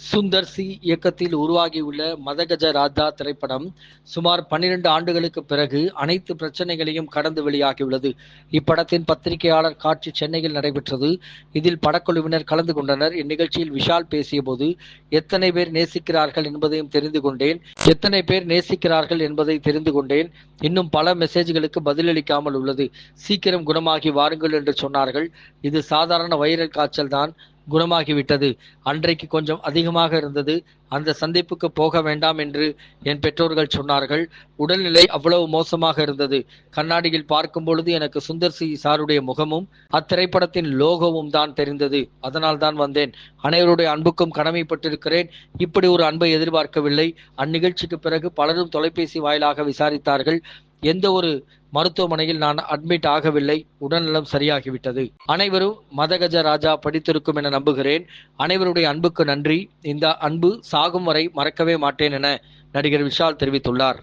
Sundar C இயக்கத்தில் உருவாகியுள்ள மதகஜ ராஜா திரைப்படம் சுமார் பன்னிரண்டு ஆண்டுகளுக்கு பிறகு அனைத்து பிரச்சனைகளையும் கடந்து வெளியாகியுள்ளது. இப்படத்தின் பத்திரிகையாளர் காட்சி சென்னையில் நடைபெற்றது. இதில் படக்குழுவினர் கலந்து கொண்டனர். இந்நிகழ்ச்சியில் விஷால் பேசியபோது எத்தனை பேர் நேசிக்கிறார்கள் என்பதையும் தெரிந்து கொண்டேன். எத்தனை பேர் நேசிக்கிறார்கள் என்பதை தெரிந்து கொண்டேன். இன்னும் பல மெசேஜ்களுக்கு பதிலளிக்காமல் உள்ளது. சீக்கிரம் குணமாகி வாருங்கள் என்று சொன்னார்கள். இது சாதாரண வைரல் காய்ச்சல் தான் குணமாகிவிட்டது. அன்றைக்கு கொஞ்சம் அதிகமாக இருந்தது. அந்த சந்திப்புக்கு போக வேண்டாம் என்று என் பெற்றோர்கள் சொன்னார்கள். உடல்நிலை அவ்வளவு மோசமாக இருந்தது. கண்ணாடியில் பார்க்கும் பொழுது எனக்கு சுந்தர் சி. சாருடைய முகமும் அத்திரைப்படத்தின் லோகோவும் தான் தெரிந்தது. அதனால் தான் வந்தேன். அனைவருடைய அன்புக்கும் கடமைப்பட்டிருக்கிறேன். இப்படி ஒரு அன்பை எதிர்பார்க்கவில்லை. அந்நிகழ்ச்சிக்கு பிறகு பலரும் தொலைபேசி வாயிலாக விசாரித்தார்கள். எந்த ஒரு மருத்துவமனையில் நான் அட்மிட் ஆகவில்லை. உடல்நலம் சரியாகிவிட்டது. அனைவரும் மதகஜ ராஜா படித்திருக்கும் என நம்புகிறேன். அனைவருடைய அன்புக்கு நன்றி. இந்த அன்பு சாகும் வரை மறக்கவே மாட்டேன் என நடிகர் விஷால் தெரிவித்துள்ளார்.